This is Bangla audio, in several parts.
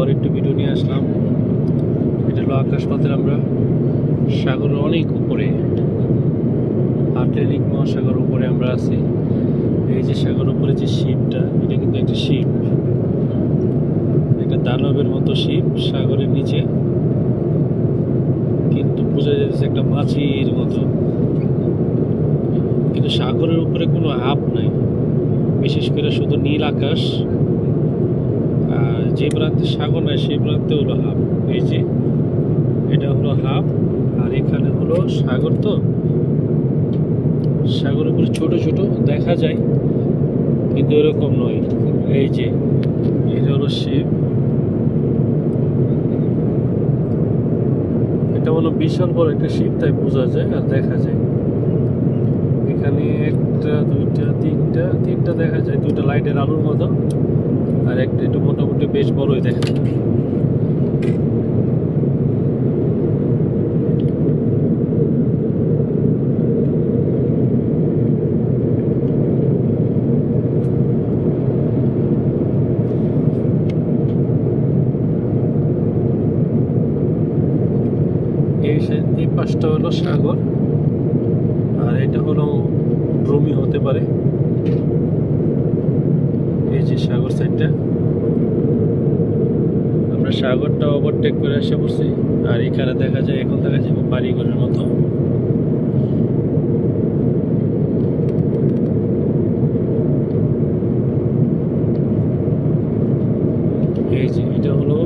আবার একটু ভিডিও নিয়ে আসলাম। এটা হলো আকাশপথের আমরা। সাগরের অনেক উপরে, আটলান্টিক মহাসাগর উপরে আমরা আছি। এই যে সাগর উপরে যে শিপটা, এটা কিন্তু একটা শিপ। একটা দানবের মতো শিপ সাগরের নিচে। কিন্তু বোঝা যাচ্ছে একটা মাছির মতো। কিন্তু সাগরের উপরে কোনো আপ নাই। বিশেষ করে শুধু নীল আকাশ। যে প্রান্তে সাগর নাই, সেই প্রান্তে হলো হাফ এই যে, এটা হলো হাফ আর এখানে হলো সাগর তো। সাগরের উপরে ছোট ছোট দেখা যায়, কিন্তু এরকম নয়। এই যে, এটা হলো শিব। এটা হলো বিশাল বড় একটা শিপ তাই বোঝা যায় আর দেখা যায়। এখানে একটা, দুইটা, তিনটা তিনটা দেখা যায়, দুইটা লাইটের আলোর মতো। আর একটা একটু মোটামুটি বেশ বড়ই দেখা যায় এই পাশটা হলো সাগর, আর এটা হলো ভূমি হতে পারে। সাগর সাইডটা। আমরা সাগরটা ওভারটেক করে এসে পড়ছি। আর এখানে দেখা যায় এখন দেখা যাবে বাড়িঘরের মতো। এই যে এটা হলো,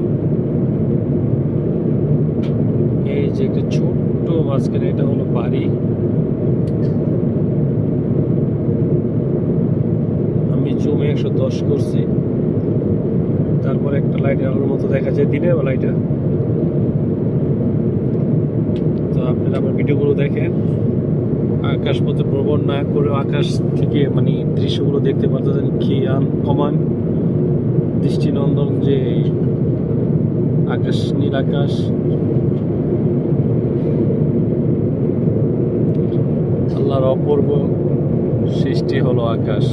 এই যে একটা ছোট্ট মাঝখানে এটা হলো বাড়ি আমি জমে একশো দশ করছি। তারপর একটা লাইট আলোর মতো দেখা যায় দিনের বেলাইটা তো আপনারা আমার ভিডিওগুলো দেখেন। আকাশ পথে ভ্রমণ না করে আকাশ থেকে মানে দৃশ্যগুলো দেখতে পারতেছেন কি আন কমান। দৃষ্টিনন্দন যে আকাশ, নীল আকাশ। আল্লাহর অপূর্ব সৃষ্টি হলো আকাশ।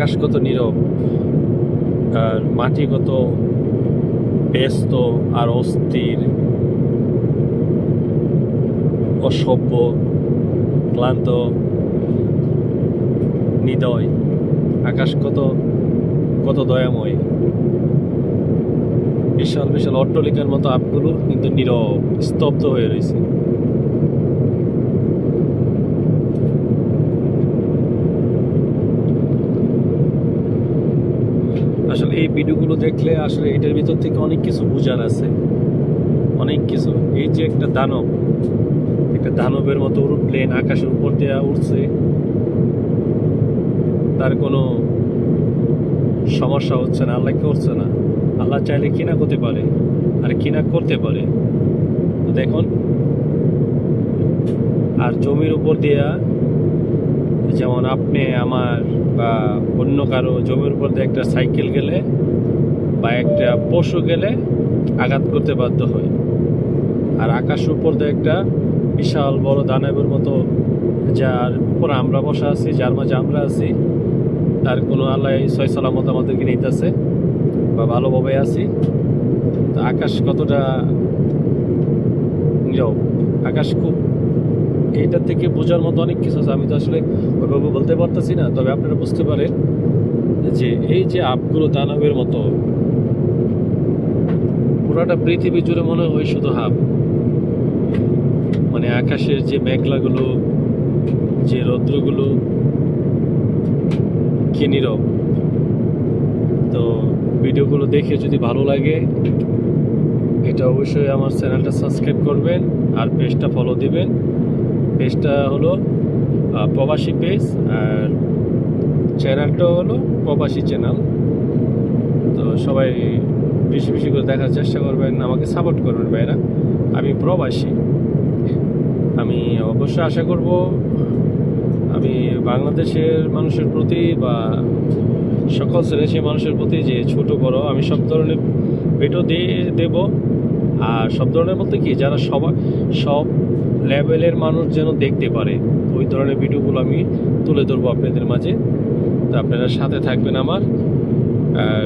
আকাশ কত নীরব, আর মাটি কত ব্যস্ত আর অস্থির, অসভ্য, ক্লান্ত, নিদয়। আকাশ কত কত দয়াময়। বিশাল বিশাল অট্টলিকার মতো আপগুলো কিন্তু নীরব, স্তব্ধ হয়ে রয়েছে আসলে এই ভিডিওগুলো দেখলে আসলে এটার ভিতর থেকে অনেক কিছু বোঝার আছে। অনেক কিছু। এই যে একটা দানব, একটা দানবের মতো প্লেন আকাশের উপর দিয়ে উঠছে তার কোনো সমস্যা হচ্ছে না, আল্লাহ করছে না। আল্লাহ চাইলে কিনা করতে পারে আর কিনা করতে পারে। দেখুন, আর জমির উপর দিয়া যেমন আপনি আমার বা অন্য কারও জমির উপর দিয়ে একটা সাইকেল গেলে বা একটা পশু গেলে আঘাত করতে বাধ্য হয়। আর আকাশের উপর দিয়ে একটা বিশাল বড় দানবের মতো যার উপর আমরা বসা আছি, যার মাঝে আমরা আছি, তার কোনো আল্লাহ ছয় সালামত আমাদেরকে নিতেছে বা ভালোভাবে আছি। তো আকাশ কতটা নীরব আকাশ খুব এটা থেকে বোঝার মতো অনেক কিছু আছে। আমি তো আসলে ওইভাবে বলতে পারতেছি না, তবে আপনারা বুঝতে পারেন যে এই যে আপগুলো দানবের মতো, পুরাটা পৃথিবী জুড়ে মনে হয় শুধু হাব। মানে আকাশের যে মেঘলাগুলো, যে রৌদ্রগুলো, কি নীরব। তো ভিডিওগুলো দেখে যদি ভালো লাগে, এটা অবশ্যই আমার চ্যানেলটা সাবস্ক্রাইব করবেন আর পেজটা ফলো দিবেন। পেজটা হলো প্রবাসী পেজ আর চ্যানেলটা হলো প্রবাসী চ্যানেল তো সবাই বেশি বেশি করে দেখার চেষ্টা করবেন, আমাকে সাপোর্ট করবেন ভাইরা। আমি প্রবাসী। আমি অবশ্যই আশা করব, আমি বাংলাদেশের মানুষের প্রতি বা সকল শ্রেণির মানুষের প্রতি যে ছোট বড়, আমি সব ধরনের ভিডিও দিয়ে দেব। আর সব ধরনের বলতে কি, যারা সবাই সব লেভেলের মানুষ যেন দেখতে পারে। ওই ধরনের ভিডিওগুলো আমি তুলে ধরবো আপনাদের মাঝে। তো আপনারা সাথে থাকবেন আমার। আর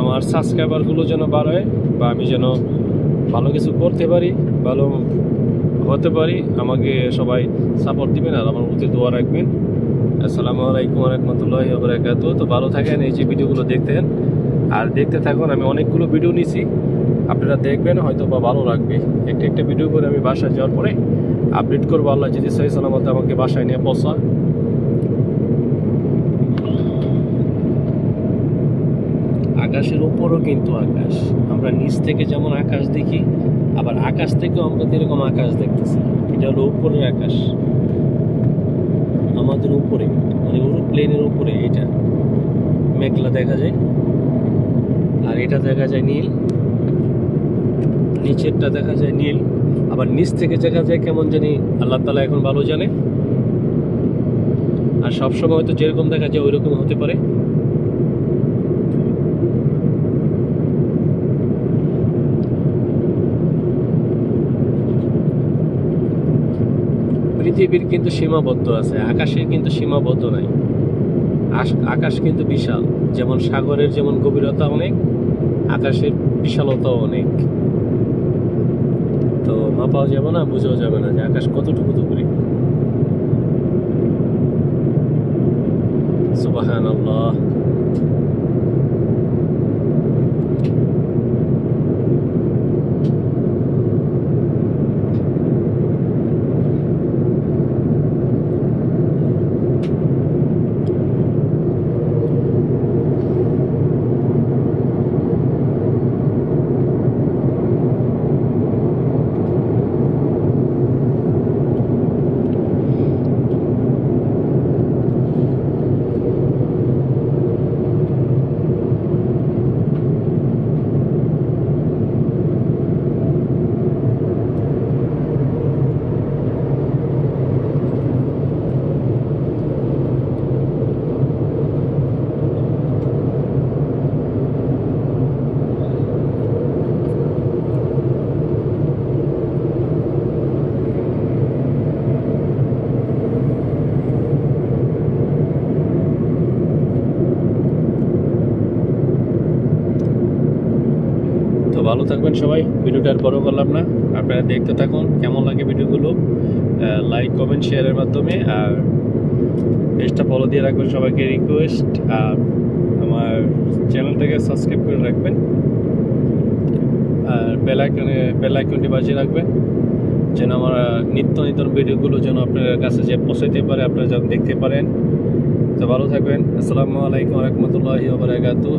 আমার সাবস্ক্রাইবারগুলো যেন বাড়ায় বা আমি যেন ভালো কিছু করতে পারি, ভালো হতে পারি, আমাকে সবাই সাপোর্ট দিবেন আর আমার প্রতি দোয়া রাখবেন। আসসালামু আলাইকুম রহমতুল্লাহ বরাকাত তো ভালো থাকেন, এই যে ভিডিওগুলো দেখতেন আর দেখতে থাকুন, আমি অনেকগুলো ভিডিও নিছি। আপনারা দেখবেন হয়তো বা ভালো লাগবে। একটা একটা ভিডিও করে আমি বাসায় যাওয়ার পরে আপডেট করব। আল্লাহ যদি সহি সালামত আমাকে বাসায় নিয়ে পৌঁছা আকাশের উপরও কিন্তু আকাশ। আমরা নিচ থেকে যেমন আকাশ দেখি, আবার আকাশ থেকেও আমরা এরকম আকাশ দেখতেছি। এটা হলো উপরের আকাশ। আমাদের উপরে মানে প্লেনের উপরে এটা। মেঘলা দেখা যায়। আর এটা দেখা যায় নীল। নিচেরটা দেখা যায় নীল, আবার নিচ থেকে দেখা যায় কেমন জানি আল্লাহ তালা এখন ভালো জানে। আর সবসময় হয়তো যেরকম দেখা যায় ওইরকম হতে পারে। পৃথিবীর কিন্তু সীমাবদ্ধ আছে, আকাশের কিন্তু সীমাবদ্ধ নাই। আকাশ কিন্তু বিশাল, যেমন সাগরের যেমন গভীরতা অনেক, আকাশের বিশালতাও অনেক। তো মাপাও যাবে না বুঝেও যাবে না যে আকাশ কতটুকু দূরে সুবাহান আল্লাহ ভালো থাকবেন সবাই। ভিডিওটা আর বড় করলাম না। আপনারা দেখতে থাকুন, কেমন লাগে ভিডিওগুলো লাইক কমেন্ট শেয়ারের মাধ্যমে। আর পেজটা ফলো দিয়ে রাখবেন সবাইকে রিকোয়েস্ট আর আমার চ্যানেলটাকে সাবস্ক্রাইব করে রাখবেন। আর বেল আইকনে বেল আইকনটি বাজিয়ে রাখবেন। যেন আমার নিত্য নতুন ভিডিওগুলো যেন আপনার কাছে যে পৌঁছাইতে পারে, আপনারা যেন দেখতে পারেন। তো ভালো থাকবেন। আসসালামু আলাইকুম রহমতুল্লাহি ওবরাকাতুহ